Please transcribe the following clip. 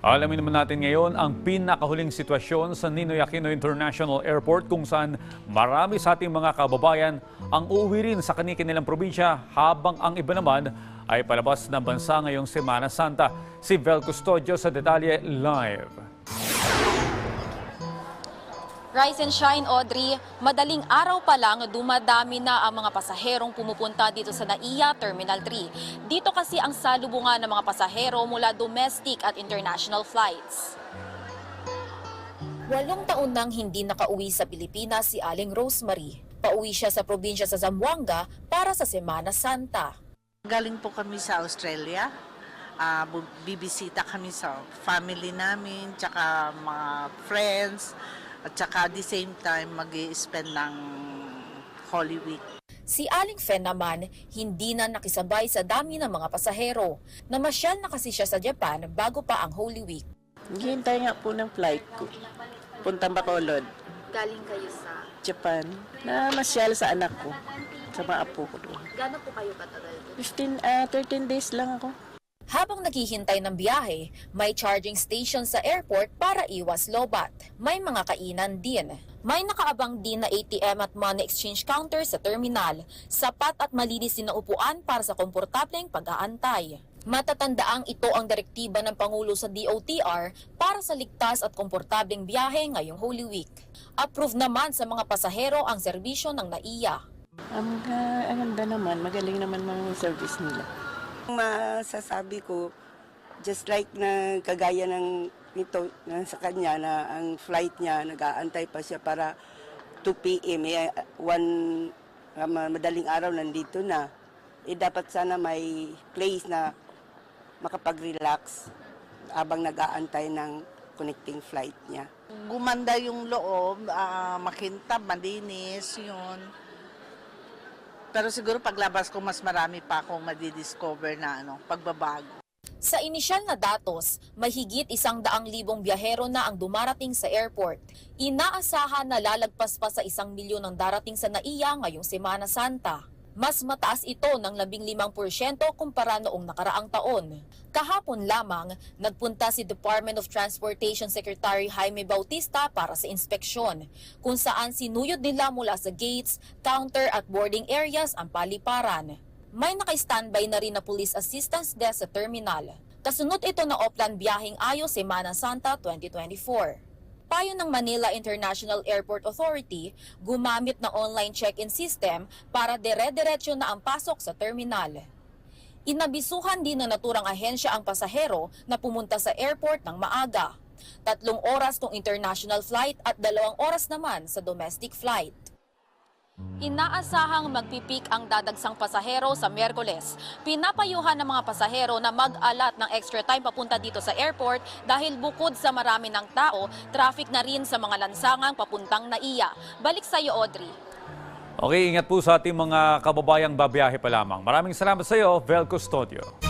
Alamin naman natin ngayon ang pinakahuling sitwasyon sa Ninoy Aquino International Airport kung saan marami sa ating mga kababayan ang uuwi rin sa kanilang probinsya habang ang iba naman ay palabas ng bansa ngayong Semana Santa. Si Vel Custodio sa detalye live. Rise and shine, Audrey. Madaling araw pa lang, dumadami na ang mga pasaherong pumupunta dito sa NAIA Terminal 3. Dito kasi ang salubungan ng mga pasahero mula domestic at international flights. Walong taon nang hindi nakauwi sa Pilipinas si Aling Rosemary. Pauwi siya sa probinsya sa Zamboanga para sa Semana Santa. Galing po kami sa Australia. Ah, bu- bibisita kami sa family namin, tsaka mga friends, at tsaka at the same time mag spend ng Holy Week. Si Aling Fen naman, hindi na nakisabay sa dami ng mga pasahero. Namasyal na kasi siya sa Japan bago pa ang Holy Week. Hintay nga po ng flight ko. Puntang Bacolod, Galing kayo sa... Japan. Na masyal sa anak ko. Sa mga apo ko doon. Gano'n po kayo katagal 15, ah 13 days lang ako. Habang naghihintay ng biyahe, may charging station sa airport para iwas lobat. May mga kainan din. May nakaabang din na ATM at money exchange counter sa terminal. Sapat at malinis din na upuan para sa komportableng pag-aantay. Matatandaang ito ang direktiba ng Pangulo sa DOTR para sa ligtas at komportableng biyahe ngayong Holy Week. Approve naman sa mga pasahero ang serbisyo ng NAIA. Ang, ah, ang ganda naman, magaling naman mga service nila. Masasabi ko, just like na kagaya ng ito na sa kanya na ang flight niya nag-aantay pa siya para 2 p.m. Eh, one ah, ma- madaling araw nandito na. Eh dapat sana may place na makapag-relax habang nag-aantay ng connecting flight niya. Gumanda yung loob, ah, makintab, malinis, yun. Pero siguro paglabas ko, mas marami pa akong madidiscover na ano, pagbabago. Sa inisyal na datos, may higit isang daang libong biyahero na ang dumarating sa airport. Inaasahan na lalagpas pa sa isang milyon ang darating sa NAIA ngayong Semana Santa. Mas mataas ito ng 15% kumpara noong nakaraang taon. Kahapon lamang, nagpunta si Department of Transportation Secretary Jaime Bautista para sa inspeksyon, kung saan sinuyod nila mula sa gates, counter at boarding areas ang paliparan. May naka-standby na rin na police assistance desk sa terminal. Kasunod ito na Oplan Biyahing Ayo Semana Santa 2024. Payo ng Manila International Airport Authority, gumamit na online check-in system para dire-diretso na ang pasok sa terminal. Inabisuhan din ng naturang ahensya ang pasahero na pumunta sa airport ng maaga. Tatlong oras kung international flight at dalawang oras naman sa domestic flight. Inaasahang magpipik ang dadagsang pasahero sa Miyerkules. Pinapayuhan ng mga pasahero na mag-alat ng extra time papunta dito sa airport dahil bukod sa marami ng tao, traffic na rin sa mga lansangang papuntang Naiya. Balik sa iyo, Audrey. Okay, ingat po sa ating mga kababayang babiyahe pa lamang. Maraming salamat sa iyo, Vel Custodio.